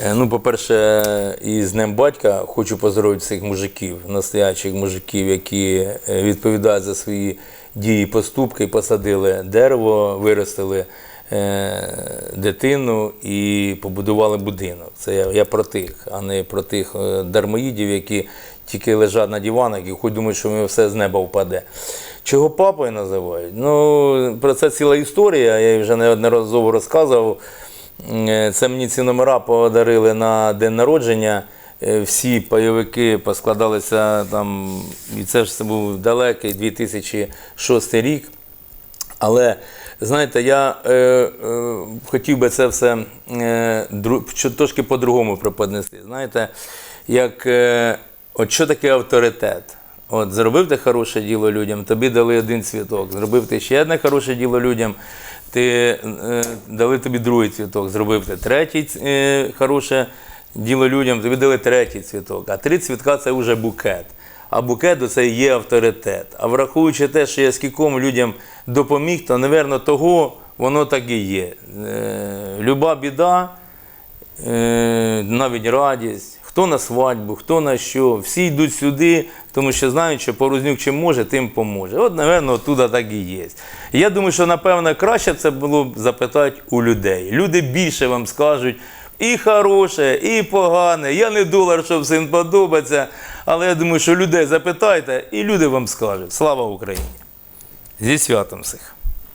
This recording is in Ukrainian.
Е, Ну, по-перше, і з Днем батька хочу поздоровити всіх мужиків, настоящих мужиків, які е, відповідають за свої дії, поступки, посадили дерево, виростили е, дитину і побудували будинок. Це я, я про тих, а не про тих дармоїдів, які тільки лежать на диванах і хоч думають, що їм все з неба впаде. Чого папою називають? Ну, про це ціла історія, я її вже неодноразово розказував. Е, Це мені ці номера подарили на день народження. Е, Всі пайовики поскладалися там, і це ж це був далекий 2006 рік. Але знаєте, я е, е, хотів би це все е, трошки по-другому преподнести. Знаєте, як е, от що таке авторитет? От зробив ти хороше діло людям, тобі дали один цвіток. Зробив ти ще одне хороше діло людям, ти е, дали тобі другий цвіток. Зробив ти третій е, хороше діло людям, тобі дали третій цвіток. А три цвітка це вже букет. А букет це є авторитет. А враховуючи те, що я скільком людям допоміг, то, напевно, того воно так і є. Е, люба біда, е, навіть радість, хто на свадьбу, хто на що, всі йдуть сюди, тому що знають, що Порознюк чим може, тим поможе. От, напевно, оттуда так і є. Я думаю, що, напевно, краще це було б запитати у людей. Люди більше вам скажуть. І хороше, і погане. Я не долар, що всім подобається. Але я думаю, що людей запитайте, і люди вам скажуть. Слава Україні! Зі святом всіх!